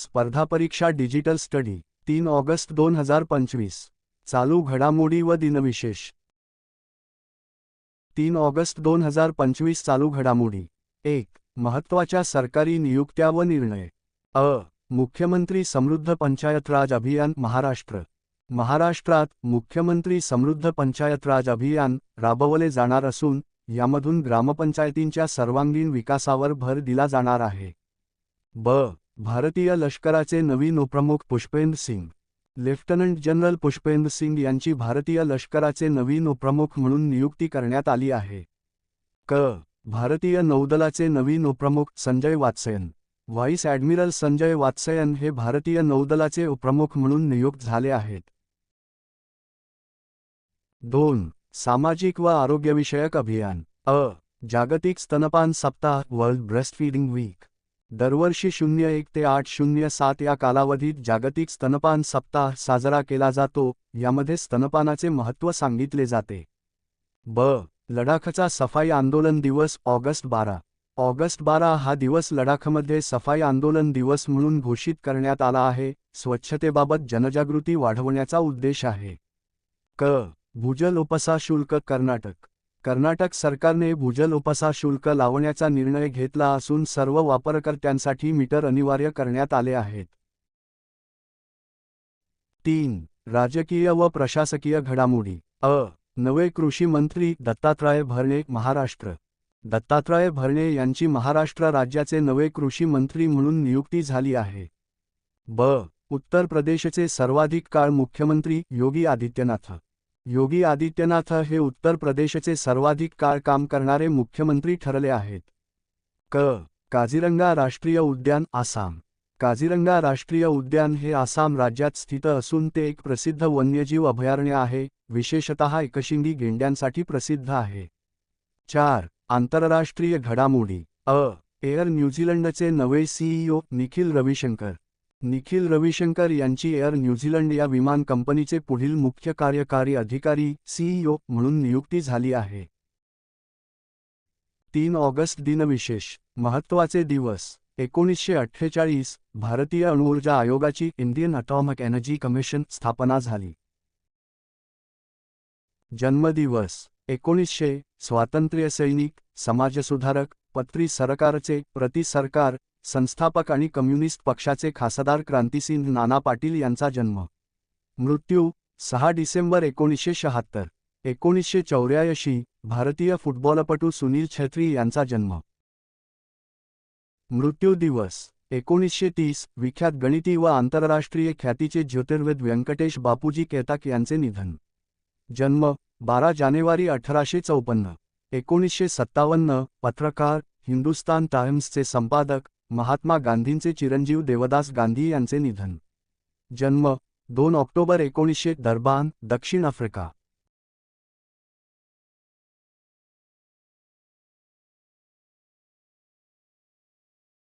स्पर्धा परीक्षा digital study तीन ऑगस्ट दोन हजार पंचवीस. चालू घडामोडी व दिनविशेष. तीन ऑगस्ट दोन हजार पंचवीस चालू घडामोडी. एक महत्त्वाच्या सरकारी नियुक्त्या व निर्णय. अ मुख्यमंत्री समृद्ध पंचायत राज अभियान महाराष्ट्र. महाराष्ट्रात मुख्यमंत्री समृद्ध पंचायत राज अभियान राबवले जाणार असून यामधून ग्रामपंचायतींच्या सर्वांगीण विकासावर भर दिला जाणार आहे. ब भारतीय लष्कराचे नवीन उपप्रमुख पुष्पेंद्र सिंग लेफ्टनंट जनरल पुष्पेंद्र सिंग यांची भारतीय लष्कराचे नवीन उपप्रमुख म्हणून नियुक्ती करण्यात आली आहे. क. भारतीय नौदलाचे नवीन उपप्रमुख संजय वात्सयन व्हाईस ॲडमिरल संजय वात्सयन हे भारतीय नौदलाचे उपप्रमुख म्हणून नियुक्त झाले आहेत. दोन. सामाजिक व आरोग्यविषयक अभियान. अ. जागतिक स्तनपान सप्ताह वर्ल्ड ब्रेस्ट फीडिंग वीक. दरवर्षी शून्य एक ते आठ शून्य सात या कालावधीत जागतिक स्तनपान सप्ताह साजरा केला जातो यामध्ये स्तनपानाचे महत्त्व सांगितले जाते. ब. लडाखचा सफाई आंदोलन दिवस ऑगस्ट बारा. ऑगस्ट बारा हा दिवस लडाखमध्ये सफाई आंदोलन दिवस म्हणून घोषित करण्यात आला आहे स्वच्छतेबाबत जनजागृती वाढवण्याचा उद्देश आहे. क. भूजल उपसा शुल्क कर्नाटक. कर्नाटक सरकारने भूजल उपसा शुल्क लावण्याचा निर्णय घेतला असून सर्व वापरकर्त्यांसाठी मीटर अनिवार्य करण्यात आले आहेत. तीन. राजकीय व प्रशासकीय घडामोडी. अ. नवे कृषी मंत्री दत्तात्रय भरणे महाराष्ट्र. दत्तात्रय भरणे यांची महाराष्ट्र राज्याचे नवे कृषी मंत्री म्हणून नियुक्ती झाली आहे. ब. उत्तर प्रदेशचे सर्वाधिक काळ मुख्यमंत्री योगी आदित्यनाथ. योगी आदित्यनाथ हे उत्तर प्रदेशचे सर्वाधिक काळ काम करणारे मुख्यमंत्री ठरले आहेत. क. काझीरंगा राष्ट्रीय उद्यान आसाम. काझीरंगा राष्ट्रीय उद्यान हे आसाम राज्यात स्थित असून ते एक प्रसिद्ध वन्यजीव अभयारण्य आहे विशेषतः एकशिंगी गेंड्यांसाठी प्रसिद्ध आहे. चार. आंतरराष्ट्रीय घडामोडी. अ. एअर न्यूझीलंडचे नवे सीईओ निखिल रविशंकर. निखिल रविशंकर यांची एअर न्यूझीलंड या विमान कंपनीचे पुढील मुख्य कार्यकारी अधिकारी सीईओ म्हणून नियुक्ती झाली आहे. तीन ऑगस्ट दिनविशेष महत्त्वाचे दिवस एकोणीसशे अठ्ठेचाळीस भारतीय अणुऊर्जा आयोगाची इंडियन अटॉमिक एनर्जी कमिशन स्थापना झाली. जन्मदिवस एकोणीसशे स्वातंत्र्य सैनिक समाजसुधारक पत्री सरकारचे प्रति सरकार संस्थापक आणि कम्युनिस्ट पक्षाचे खासदार क्रांतिसिंह नाना पाटील यांचा जन्म. मृत्यू सहा डिसेंबर एकोणीसशे शहात्तर. एकोणीसशे चौऱ्याऐंशी भारतीय फुटबॉलपटू सुनील छेत्री यांचा जन्म. मृत्यू दिवस एकोणीसशे तीस विख्यात गणिती व आंतरराष्ट्रीय ख्यातीचे ज्योतिर्वेद व्यंकटेश बापूजी केताक यांचे निधन. जन्म बारा जानेवारी अठराशे चौपन्न. एकोणीसशे सत्तावन्न पत्रकार हिंदुस्तान टाइम्सचे संपादक महात्मा गांधींचे चिरंजीव देवदास गांधी यांचे निधन. जन्म दोन ऑक्टोबर एकोणीसशे दरबान दक्षिण आफ्रिका.